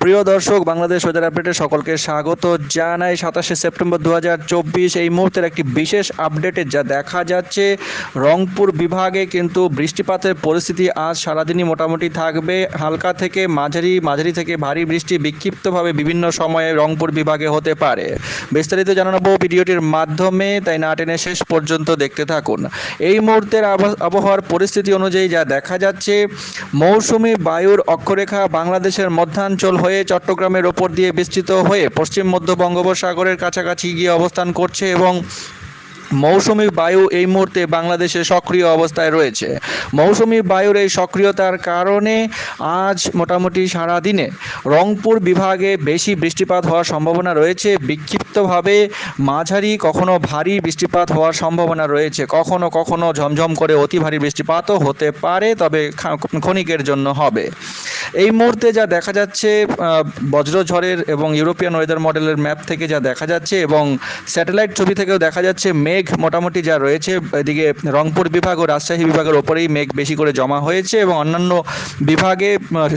প্রিয় দর্শক, বাংলাদেশ ওয়েদার আপডেটে সকলকে স্বাগত জানাই। সাতাশে সেপ্টেম্বর দু হাজার চব্বিশ, এই মুহূর্তের একটি বিশেষ আপডেটে যা দেখা যাচ্ছে, রংপুর বিভাগে কিন্তু বৃষ্টিপাতের পরিস্থিতি আজ সারাদিনই মোটামুটি থাকবে। হালকা থেকে মাঝারি মাঝারি থেকে ভারী বৃষ্টি বিক্ষিপ্তভাবে বিভিন্ন সময়ে রংপুর বিভাগে হতে পারে। বিস্তারিত জানাব ভিডিওটির মাধ্যমে, তাই না টেনে শেষ পর্যন্ত দেখতে থাকুন। এই মুহূর্তের আবহ- আবহাওয়ার পরিস্থিতি অনুযায়ী যা দেখা যাচ্ছে, মৌসুমি বায়ুর অক্ষরেখা বাংলাদেশের মধ্যাঞ্চল হয়ে চট্টগ্রামের ওপর দিয়ে বিস্তৃত হয়ে পশ্চিম মধ্য বঙ্গোপসাগরের কাছাকাছি গিয়ে অবস্থান করছে এবং মৌসুমি বায়ু এই মুহূর্তে বাংলাদেশে সক্রিয় অবস্থায় রয়েছে। মৌসুমি বায়ুর এই সক্রিয়তার কারণে আজ মোটামুটি সারা দিনে রংপুর বিভাগে বেশি বৃষ্টিপাত হওয়ার সম্ভাবনা রয়েছে। বিক্ষিপ্তভাবে মাঝারি, কখনো ভারী বৃষ্টিপাত হওয়ার সম্ভাবনা রয়েছে। কখনো কখনো ঝমঝম করে অতি ভারী বৃষ্টিপাতও হতে পারে, তবে ক্ষণিকের জন্য হবে। এই মুহূর্তে যা দেখা যাচ্ছে বজ্রঝড়ের এবং ইউরোপিয়ান ওয়েদার মডেলের ম্যাপ থেকে যা দেখা যাচ্ছে এবং স্যাটেলাইট ছবি থেকেও দেখা যাচ্ছে মেঘ মোটামুটি যা রয়েছে, এদিকে রংপুর বিভাগ ও রাজশাহী বিভাগের ওপরেই মেঘ বেশি করে জমা হয়েছে এবং অন্যান্য বিভাগে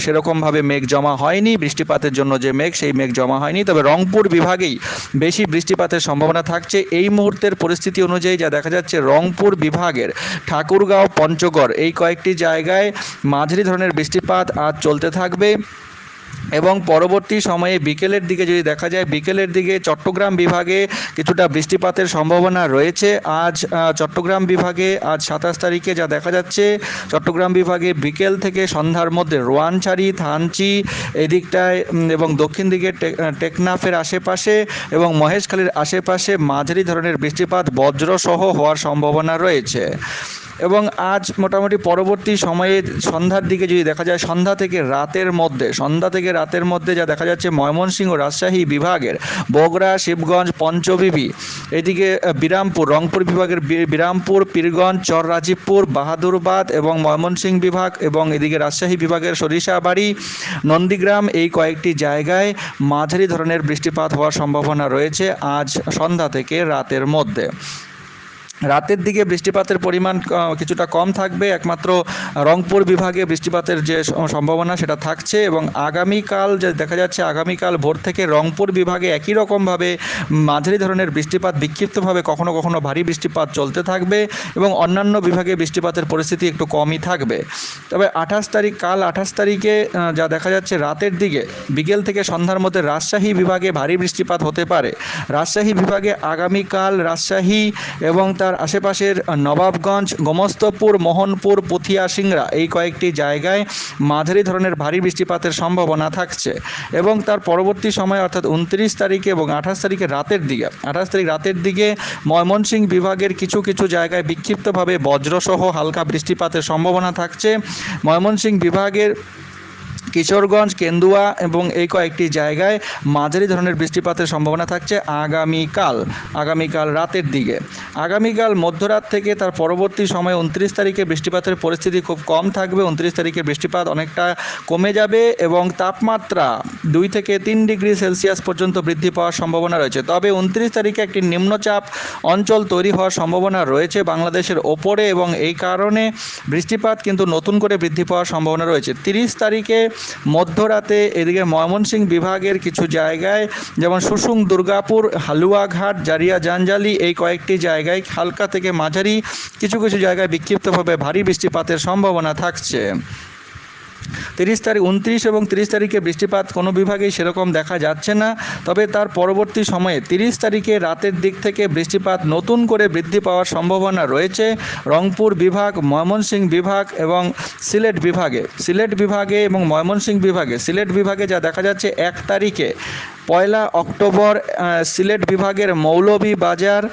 সেরকমভাবে মেঘ জমা হয়নি। বৃষ্টিপাতের জন্য যে মেঘ, সেই মেঘ জমা হয়নি। তবে রংপুর বিভাগেই বেশি বৃষ্টিপাতের সম্ভাবনা থাকছে। এই মুহূর্তের পরিস্থিতি অনুযায়ী যা দেখা যাচ্ছে, রংপুর বিভাগের ঠাকুরগাঁও, পঞ্চগড় এই কয়েকটি জায়গায় মাঝারি ধরনের বৃষ্টিপাত আজ চলতে থাকবে। এবং পরবর্তী সময়ে বিকেলের দিকে যদি দেখা যায়, বিকেলের দিকে চট্টগ্রাম বিভাগে কিছুটা বৃষ্টিপাতের সম্ভাবনা রয়েছে। আজ চট্টগ্রাম বিভাগে আজ সাতাশ তারিখে যা দেখা যাচ্ছে, চট্টগ্রাম বিভাগে বিকেল থেকে সন্ধ্যার মধ্যে রোয়ানছাড়ি, থানচি এদিকটায় এবং দক্ষিণ দিকে টেকনাফের আশেপাশে এবং মহেশখালীর আশেপাশে মাঝারি ধরনের বৃষ্টিপাত বজ্রসহ হওয়ার সম্ভাবনা রয়েছে। এবং আজ মোটামুটি পরবর্তী সময়ে সন্ধ্যার দিকে যদি দেখা যায়, সন্ধ্যা থেকে রাতের মধ্যে, সন্ধ্যা থেকে রাতের মধ্যে যা দেখা যাচ্ছে, ময়মনসিংহ রাজশাহী বিভাগের বগরা শিবগঞ্জ, পঞ্চবিবি, এদিকে বিরামপুর, রংপুর বিভাগের বিরামপুর, পীরগঞ্জ চর রাজীবপুর বাহাদুরবাদ এবং ময়মনসিংহ বিভাগ এবং এদিকে রাজশাহী বিভাগের সরিষাবাড়ি, নন্দীগ্রাম, এই কয়েকটি জায়গায় মাঝারি ধরনের বৃষ্টিপাত হওয়ার সম্ভাবনা রয়েছে আজ সন্ধ্যা থেকে রাতের মধ্যে। রাতের দিকে বৃষ্টিপাতের পরিমাণ কিছুটা কম থাকবে। একমাত্র রংপুর বিভাগে বৃষ্টিপাতের যে সম্ভাবনা সেটা থাকছে এবং আগামীকাল যে দেখা যাচ্ছে, আগামীকাল ভোর থেকে রংপুর বিভাগে একই রকমভাবে মাঝারি ধরনের বৃষ্টিপাত, বিক্ষিপ্তভাবে কখনো কখনো ভারী বৃষ্টিপাত চলতে থাকবে এবং অন্যান্য বিভাগে বৃষ্টিপাতের পরিস্থিতি একটু কমই থাকবে। তবে আঠাশ তারিখ, কাল আঠাশ তারিখে যা দেখা যাচ্ছে রাতের দিকে, বিকেল থেকে সন্ধ্যার মধ্যে রাজশাহী বিভাগে ভারী বৃষ্টিপাত হতে পারে। রাজশাহী বিভাগে আগামীকাল রাজশাহী এবং তার আশেপাশের নবাবগঞ্জ, গোমস্তপুর, মোহনপুর, পুথিয়া, সিংড়া এই কয়েকটি জায়গায় মাঝারি ধরনের ভারী বৃষ্টিপাতের সম্ভাবনা থাকছে এবং তার পরবর্তী সময় অর্থাৎ উনত্রিশ তারিখে এবং আঠাশ তারিখে রাতের দিকে, আঠাশ তারিখ রাতের দিকে ময়মনসিংহ বিভাগের কিছু কিছু জায়গায় বিক্ষিপ্তভাবে বজ্রসহ হালকা বৃষ্টিপাতের সম্ভাবনা থাকছে। ময়মনসিংহ বিভাগের কিশোরগঞ্জ, কেন্দুয়া এবং এই কয়েকটি জায়গায় মাঝারি ধরনের বৃষ্টিপাতের সম্ভাবনা থাকছে আগামীকাল আগামীকাল রাতের দিকে। আগামীকাল মধ্যরাত থেকে তার পরবর্তী সময় উনত্রিশ তারিখে বৃষ্টিপাতের পরিস্থিতি খুব কম থাকবে। উনত্রিশ তারিখে বৃষ্টিপাত অনেকটা কমে যাবে এবং তাপমাত্রা দুই থেকে তিন ডিগ্রি সেলসিয়াস পর্যন্ত বৃদ্ধি পাওয়ার সম্ভাবনা রয়েছে। তবে উনত্রিশ তারিখে একটি নিম্নচাপ অঞ্চল তৈরি হওয়ার সম্ভাবনা রয়েছে বাংলাদেশের ওপরে এবং এই কারণে বৃষ্টিপাত কিন্তু নতুন করে বৃদ্ধি পাওয়ার সম্ভাবনা রয়েছে। তিরিশ তারিখে মধ্যরাতে এদিকে ময়মনসিংহ বিভাগের কিছু জায়গায়, যেমন সুসুং, দুর্গাপুর, হালুয়াঘাট, জারিয়া, জাঞ্জালি, এই কয়েকটি জায়গায় হালকা থেকে মাঝারি কিছু কিছু জায়গায় বিক্ষিপ্তভাবে ভারী বৃষ্টিপাতের সম্ভাবনা থাকছে। তিরিশ তারিখ, উনত্রিশ এবং তিরিশ তারিখে বৃষ্টিপাত কোনো বিভাগেই সেরকম দেখা যাচ্ছে না। তবে তার পরবর্তী সময়ে তিরিশ তারিখে রাতের দিক থেকে বৃষ্টিপাত নতুন করে বৃদ্ধি পাওয়ার সম্ভাবনা রয়েছে। রংপুর বিভাগ, ময়মনসিংহ বিভাগ এবং সিলেট বিভাগে। সিলেট বিভাগে এবং ময়মনসিংহ বিভাগে। সিলেট বিভাগে যা দেখা যাচ্ছে, এক তারিখে পয়লা অক্টোবর সিলেট বিভাগের মৌলভীবাজার,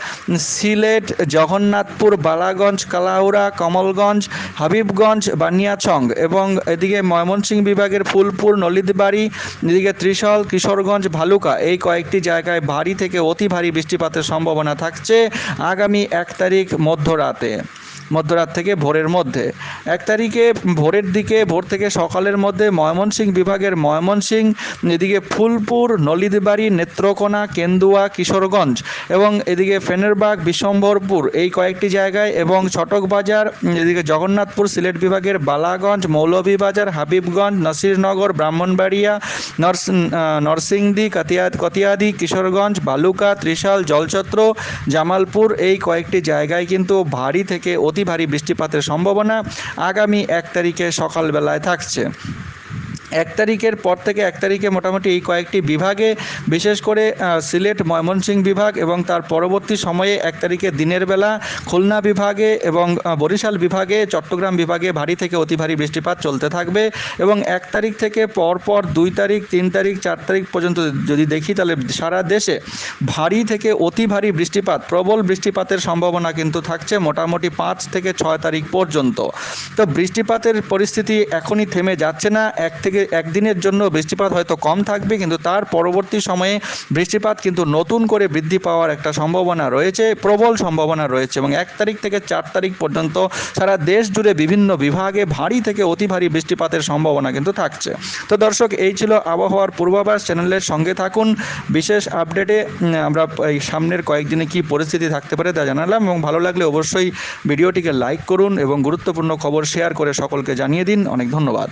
সিলেট, জগন্নাথপুর, বালাগঞ্জ, কালাউড়া, কমলগঞ্জ, হাবিবগঞ্জ বানিয়াছং এবং এদিকে ময়মনসিংহ বিভাগের ফুলপুর, নলিতবাড়ি, এদিকে ত্রিশল, কিশোরগঞ্জ, ভালুকা এই কয়েকটি জায়গায় ভারী থেকে অতি ভারী বৃষ্টিপাতের সম্ভাবনা থাকছে আগামী এক তারিখ মধ্যরাতে। মধ্যরাত থেকে ভোরের মধ্যে। এক তারিখে ভোরের দিকে, ভোর থেকে সকালের মধ্যে ময়মনসিংহ বিভাগের ময়মনসিংহ, এদিকে ফুলপুর নলিদবাড়ি নেত্রকোনা, কেন্দুয়া, কিশোরগঞ্জ এবং এদিকে ফেনেরবাগ বিশ্বম্বরপুর এই কয়েকটি জায়গায় এবং ছটকবাজার এদিকে জগন্নাথপুর, সিলেট বিভাগের বালাগঞ্জ, মৌলভীবাজার, হাবিবগঞ্জ, নসিরনগর, ব্রাহ্মণবাড়িয়া, নরস নরসিংদী, কাতিয়া, কতিয়াদি, কিশোরগঞ্জ, বালুকা, ত্রিশাল জলছত্র জামালপুর এই কয়েকটি জায়গায় কিন্তু ভারী থেকে অতি ভারী বৃষ্টিপাতের সম্ভাবনা আগামী এক তারিখে সকালবেলায় থাকছে। এক তারিখের পর থেকে এক তারিখে মোটামুটি এই কয়েকটি বিভাগে, বিশেষ করে সিলেট ময়মনসিংহ বিভাগ এবং তার পরবর্তী সময়ে এক তারিখে দিনের বেলা খুলনা বিভাগে এবং বরিশাল বিভাগে, চট্টগ্রাম বিভাগে ভারী থেকে অতি ভারী বৃষ্টিপাত চলতে থাকবে এবং এক তারিখ থেকে পরপর দুই তারিখ, তিন তারিখ, চার তারিখ পর্যন্ত যদি দেখি তাহলে সারা দেশে ভারী থেকে অতি ভারী বৃষ্টিপাত, প্রবল বৃষ্টিপাতের সম্ভাবনা কিন্তু থাকছে মোটামুটি পাঁচ থেকে ছয় তারিখ পর্যন্ত। তো বৃষ্টিপাতের পরিস্থিতি এখনই থেমে যাচ্ছে না, এক থেকে একদিনের জন্য বৃষ্টিপাত হয়তো কম থাকবে, কিন্তু তার পরবর্তী সময়ে বৃষ্টিপাত কিন্তু নতুন করে বৃদ্ধি পাওয়ার একটা সম্ভাবনা রয়েছে, প্রবল সম্ভাবনা রয়েছে এবং এক তারিখ থেকে চার তারিখ পর্যন্ত সারা দেশ জুড়ে বিভিন্ন বিভাগে ভারী থেকে অতি ভারী বৃষ্টিপাতের সম্ভাবনা কিন্তু থাকছে। তো দর্শক, এই ছিল আবহাওয়ার পূর্বাভাস, চ্যানেলের সঙ্গে থাকুন। বিশেষ আপডেটে আমরা এই সামনের কয়েকদিনে কি পরিস্থিতি থাকতে পারে তা জানালাম এবং ভালো লাগলে অবশ্যই ভিডিওটিকে লাইক করুন এবং গুরুত্বপূর্ণ খবর শেয়ার করে সকলকে জানিয়ে দিন। অনেক ধন্যবাদ।